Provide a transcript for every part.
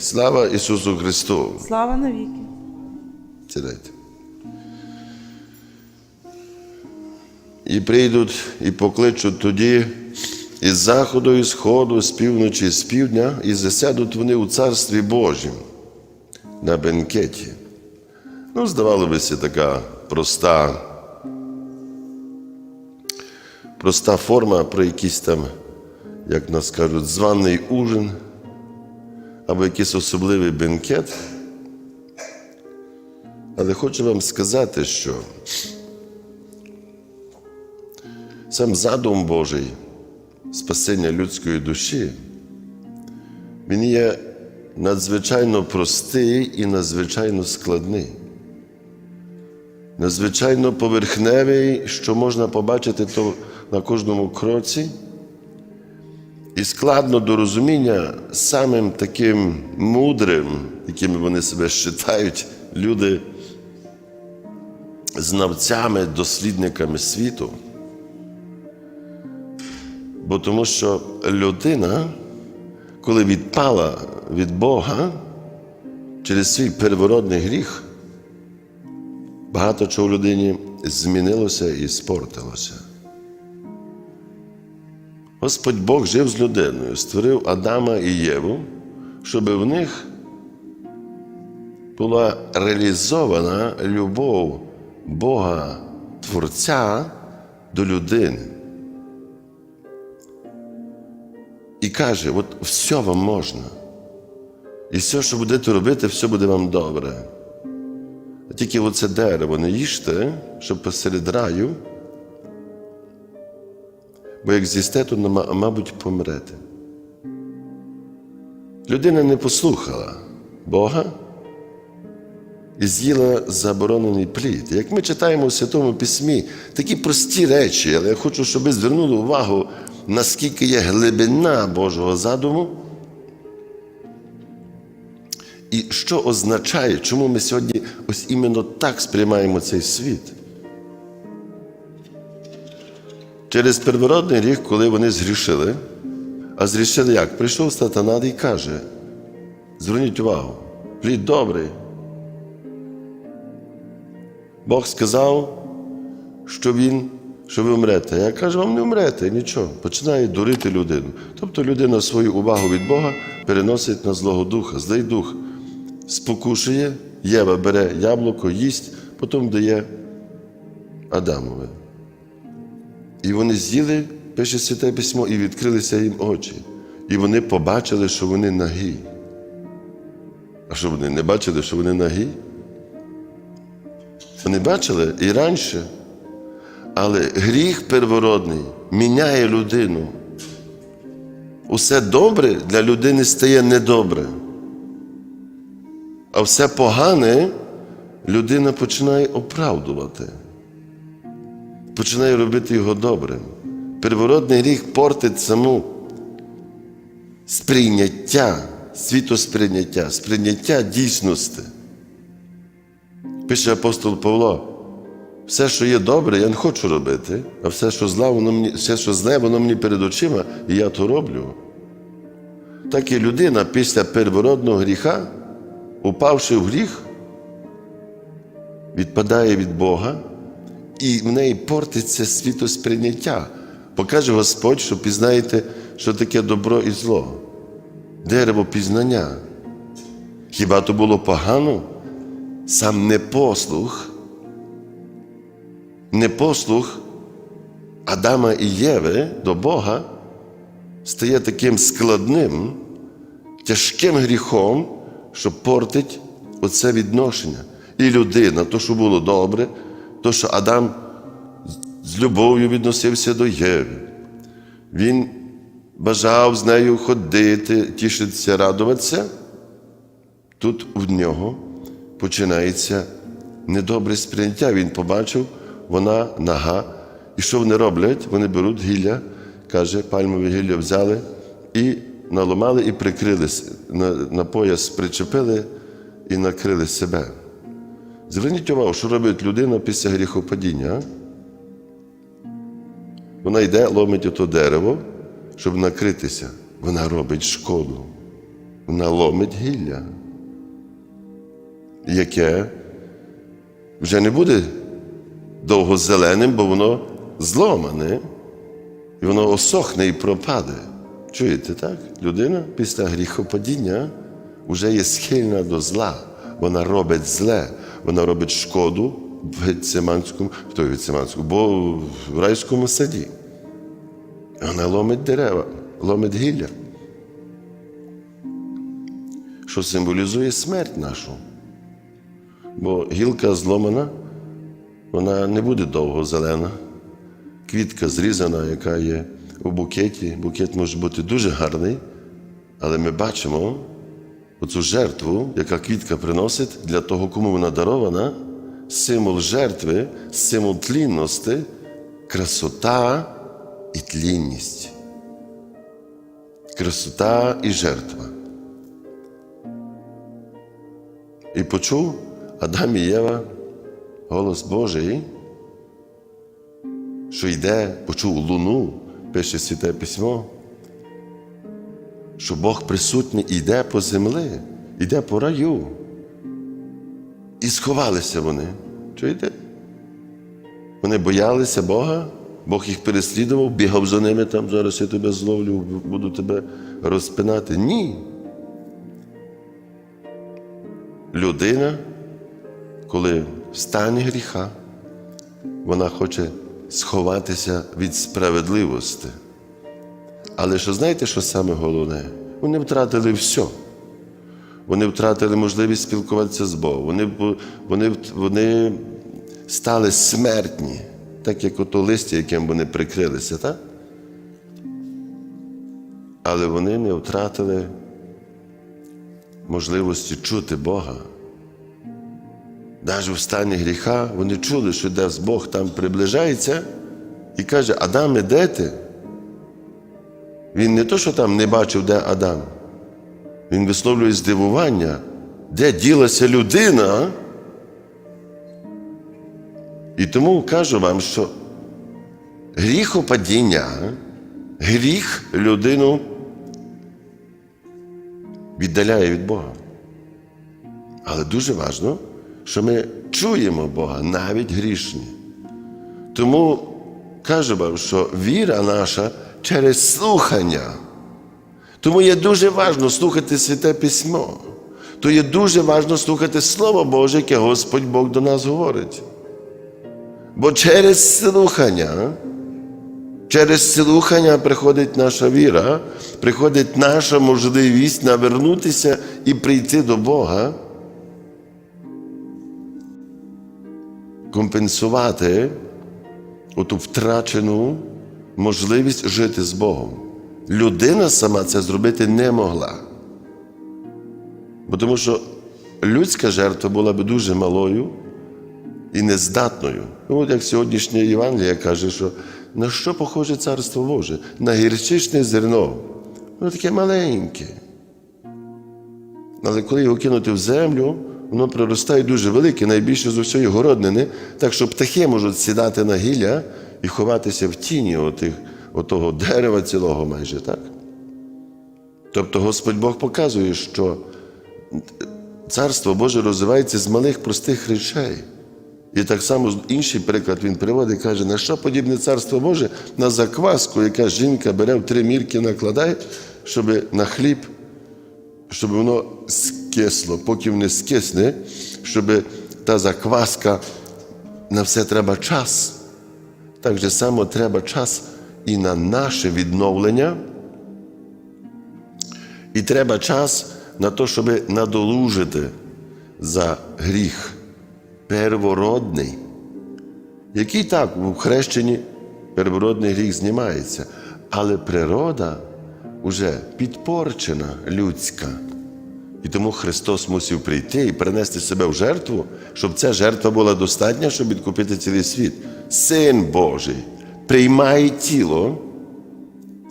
Слава Ісусу Христу! Слава навіки. Сідайте. І прийдуть і покличуть тоді із заходу, і сходу, з півночі, з півдня, і засядуть вони у Царстві Божім на бенкеті. Ну, здавалося, така проста, проста форма про якийсь там, як нас кажуть, званий ужин або якийсь особливий бенкет. Але хочу вам сказати, що сам задум Божий спасення людської душі, він є надзвичайно простий і надзвичайно складний. Надзвичайно поверхневий, що можна побачити то на кожному кроці, і складно до розуміння самим таким мудрим, якими вони себе вважають, люди знавцями, дослідниками світу. Бо тому що людина, коли відпала від Бога через свій первородний гріх, багато чого в людині змінилося і спортилося. Господь Бог жив з людиною, створив Адама і Єву, щоб в них була реалізована любов Бога Творця до людини. І каже: от все вам можна. І все, що будете робити, все буде вам добре. Тільки оце дерево не їжте, щоб посеред раю, бо як з'їсте, то, мабуть, помрете. Людина не послухала Бога і з'їла заборонений плід. Як ми читаємо в Святому Письмі такі прості речі, але я хочу, щоб ви звернули увагу, наскільки є глибина Божого задуму. І що означає, чому ми сьогодні ось іменно так сприймаємо цей світ? Через первородний рік, коли вони згрішили, а згрішили як? Прийшов сатана і каже: зверніть увагу, плід добрий. Бог сказав, що він, що ви вмрете. Я кажу, вам не вмрете, нічого. Починає дурити людину. Тобто людина свою увагу від Бога переносить на Злого Духа. Злий дух спокушує, Єва бере яблуко, їсть, потім дає Адамове. І вони з'їли, пише Святе Письмо, і відкрилися їм очі. І вони побачили, що вони нагі. А що вони не бачили, що вони нагі? Вони бачили і раніше. Але гріх первородний міняє людину. Усе добре для людини стає недобре. А все погане людина починає оправдувати, починає робити його добрим. Первородний гріх портить саму сприйняття, світосприйняття, сприйняття дійсності. Пише апостол Павло, все, що є добре, я не хочу робити, а все, що зле, воно мені, все, що зле, воно мені перед очима, і я то роблю. Так і людина після первородного гріха, упавши в гріх, відпадає від Бога, і в неї портиться світосприйняття. Покаже Господь, що пізнаєте, що таке добро і зло, дерево пізнання. Хіба то було погано? Сам непослух, непослух Адама і Єви до Бога стає таким складним, тяжким гріхом, що портить оце відношення. І людина, то, що було добре, то, що Адам з любов'ю відносився до Єви. Він бажав з нею ходити, тішитися, радуватися. Тут в нього починається недобре сприйняття. Він побачив, вона нага. І що вони роблять? Вони беруть гілля, каже, пальмове гілля взяли і наламали і прикрили, на, на пояс причепили і накрили себе. Зверніть увагу, що робить людина після гріхопадіння. Вона йде, ломить ото дерево, щоб накритися. Вона робить шкоду. наломить гілля, яке вже не буде довго зеленим, бо воно зломане, і воно осохне і пропаде. Чуєте, так? Людина після гріхопадіння вже є схильна до зла. Вона робить зле, вона робить шкоду в Гециманському, в той Гециманському, бо в райському саді. Вона ломить дерева, ломить гілля, що символізує смерть нашу. Бо гілка зломана, вона не буде довго зелена. Квітка зрізана, яка є у букеті. Букет може бути дуже гарний, але ми бачимо оцю жертву, яка квітка приносить для того, кому вона дарована, символ жертви, символ тлінності, красота і тлінність. Красота і жертва. І почув Адам і Єва голос Божий, що йде, почув луну, пише святе письмо, що Бог присутній йде по землі, йде по раю. І сховалися вони. Чуєте? Вони боялися Бога, Бог їх переслідував, бігав за ними там, зараз я тебе зловлю, буду тебе розпинати. Ні. Людина, коли в стані гріха, вона хоче сховатися від справедливості. Але що знаєте, що саме головне? Вони втратили все. Вони втратили можливість спілкуватися з Богом. Вони, вони, вони стали смертні, так як ото листя, яким вони прикрилися, так? Але вони не втратили можливості чути Бога. Навіть в стані гріха вони чули, що де Бог там приближається і каже: Адаме, де ти? Він не то, що там не бачив, де Адам. Він висловлює здивування, де ділася людина. І тому кажу вам, що гріхопадіння, гріх людину віддаляє від Бога. Але дуже важливо, що ми чуємо Бога навіть грішні. Тому кажу вам, що віра наша через слухання. Тому є дуже важливо слухати Святе Письмо. То є дуже важливо слухати Слово Боже, яке Господь Бог до нас говорить. Бо через слухання, через слухання приходить наша віра, приходить наша можливість навернутися і прийти до Бога, компенсувати оту втрачену можливість жити з Богом. Людина сама це зробити не могла. Бо тому що людська жертва була б дуже малою і нездатною. Ну, от як сьогоднішня Євангелія каже, що на що похоже Царство Боже? На гірчичне зерно. Воно таке маленьке. Але коли його кинути в землю, воно проростає дуже велике, найбільше з усієї городнини, так що птахи можуть сідати на гілля і ховатися в тіні отих, отого дерева цілого майже, так? Тобто Господь Бог показує, що Царство Боже розвивається з малих простих речей. І так само інший приклад він приводить, каже, на що подібне царство Боже? На закваску, яка жінка бере в три мірки, накладає, щоб на хліб, щоб воно скисло, поки не скисне, щоб та закваска на все треба час. Так же само треба час і на наше відновлення, і треба час на те, щоб надолужити за гріх первородний, який так в хрещенні первородний гріх знімається, але природа вже підпорчена людська. І тому Христос мусив прийти і принести себе в жертву, щоб ця жертва була достатня, щоб відкупити цілий світ. Син Божий приймає тіло,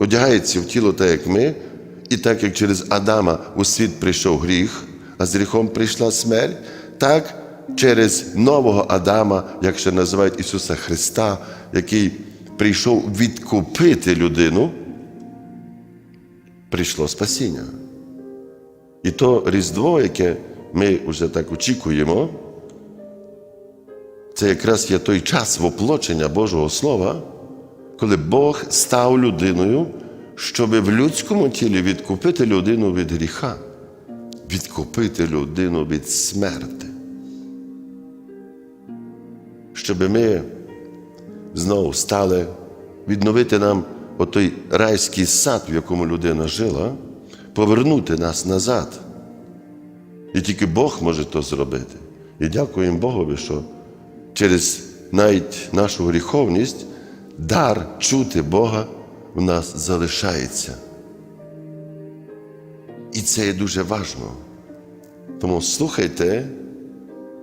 одягається в тіло, так як ми, і так як через Адама у світ прийшов гріх, а з гріхом прийшла смерть, так через нового Адама, як ще називають Ісуса Христа, який прийшов відкупити людину, прийшло спасіння. І то Різдво, яке ми вже так очікуємо, це якраз є той час воплочення Божого Слова, коли Бог став людиною, щоб в людському тілі відкупити людину від гріха, відкупити людину від смерти. Щоб ми знову стали відновити нам отой райський сад, в якому людина жила, повернути нас назад. І тільки Бог може то зробити. І дякуємо Богові, що через навіть нашу гріховність дар чути Бога в нас залишається. І це є дуже важливо. Тому слухайте,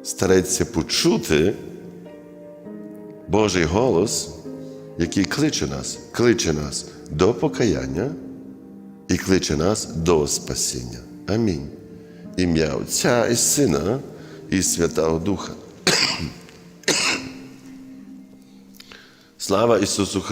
старайтеся почути Божий голос, який кличе нас, кличе нас до покаяння і кличе нас до спасіння. Амінь. Ім'я Отця і Сина і Святого Духа. Слава Ісусу Христу!